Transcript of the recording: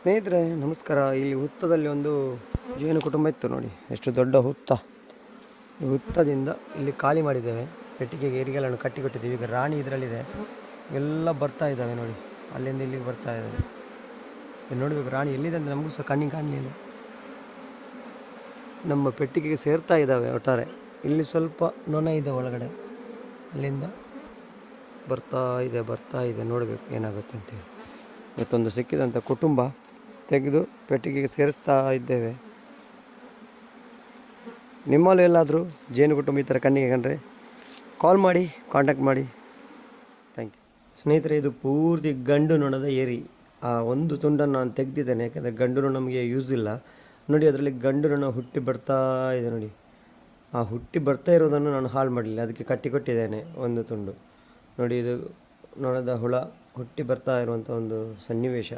ಸ್ನೇಹಿತರೆ, ನಮಸ್ಕಾರ. ಇಲ್ಲಿ ಹುತ್ತದಲ್ಲಿ ಒಂದು ಜೇನು ಕುಟುಂಬ ಇತ್ತು ನೋಡಿ. ಎಷ್ಟು ದೊಡ್ಡ ಹುತ್ತ. ಈ ಹುತ್ತದಿಂದ ಇಲ್ಲಿ ಖಾಲಿ ಮಾಡಿದ್ದೇವೆ. ಪೆಟ್ಟಿಗೆಗೆ ಏರಿಗೆಗಳನ್ನು ಕಟ್ಟಿ ಕೊಟ್ಟಿದ್ದೀವಿ ಈಗ ರಾಣಿ ಇದರಲ್ಲಿದೆ. ಎಲ್ಲ ಬರ್ತಾ ಇದ್ದಾವೆ ನೋಡಿ. ಅಲ್ಲಿಂದ ಇಲ್ಲಿಗೆ ಬರ್ತಾ ಇದ್ದಾವೆ. ಇಲ್ಲಿ ನೋಡಬೇಕು, ರಾಣಿ ಎಲ್ಲಿದೆ ಅಂತ ನಮಗೂ ಸಹ ಕಣ್ಣಿಗೆ ಕಾಣಲಿಲ್ಲ. ನಮ್ಮ ಪೆಟ್ಟಿಗೆಗೆ ಸೇರ್ತಾ ಇದ್ದಾವೆ ಒಟ್ಟಾರೆ. ಇಲ್ಲಿ ಸ್ವಲ್ಪ ನೊಣ ಇದೆ ಒಳಗಡೆ. ಅಲ್ಲಿಂದ ಬರ್ತಾ ಇದೆ ಬರ್ತಾ ಇದೆ. ನೋಡಬೇಕು ಏನಾಗುತ್ತೆ ಅಂತೇಳಿ ಇವತ್ತೊಂದು ಸಿಕ್ಕಿದಂಥ ಕುಟುಂಬ. ತೆಗೆದು ಪೆಟ್ಟಿಗೆಗೆ ಸೇರಿಸ್ತಾ ಇದ್ದೇವೆ. ನಿಮ್ಮಲ್ಲೂ ಎಲ್ಲಾದರೂ ಜೇನು ಕುಟುಂಬ ಈ ಥರ ಕಣ್ಣಿಗೆ ಕಂಡ್ರೆ ಕಾಲ್ ಮಾಡಿ ಕಾಂಟ್ಯಾಕ್ಟ್ ಮಾಡಿ. ಥ್ಯಾಂಕ್ ಯು ಸ್ನೇಹಿತರೆ, ಇದು ಪೂರ್ತಿ ಗಂಡು ನೊಣದ ಏರಿ. ಆ ಒಂದು ತುಂಡನ್ನು ನಾನು ತೆಗೆದಿದ್ದೇನೆ, ಯಾಕಂದರೆ ಗಂಡು ನಮಗೆ ಯೂಸ್ ಇಲ್ಲ. ನೋಡಿ, ಅದರಲ್ಲಿ ಗಂಡು ನೊಣ ಹುಟ್ಟಿ ಬರ್ತಾ ಇದೆ ನೋಡಿ. ಆ ಹುಟ್ಟಿ ಬರ್ತಾ ಇರೋದನ್ನು ನಾನು ಹಾಳು ಮಾಡಲಿಲ್ಲ, ಅದಕ್ಕೆ ಕಟ್ಟಿ ಕೊಟ್ಟಿದ್ದೇನೆ ಒಂದು ತುಂಡು. ನೋಡಿ, ಇದು ನೊಣದ ಹುಳ ಹುಟ್ಟಿ ಬರ್ತಾ ಇರುವಂಥ ಒಂದು ಸನ್ನಿವೇಶ.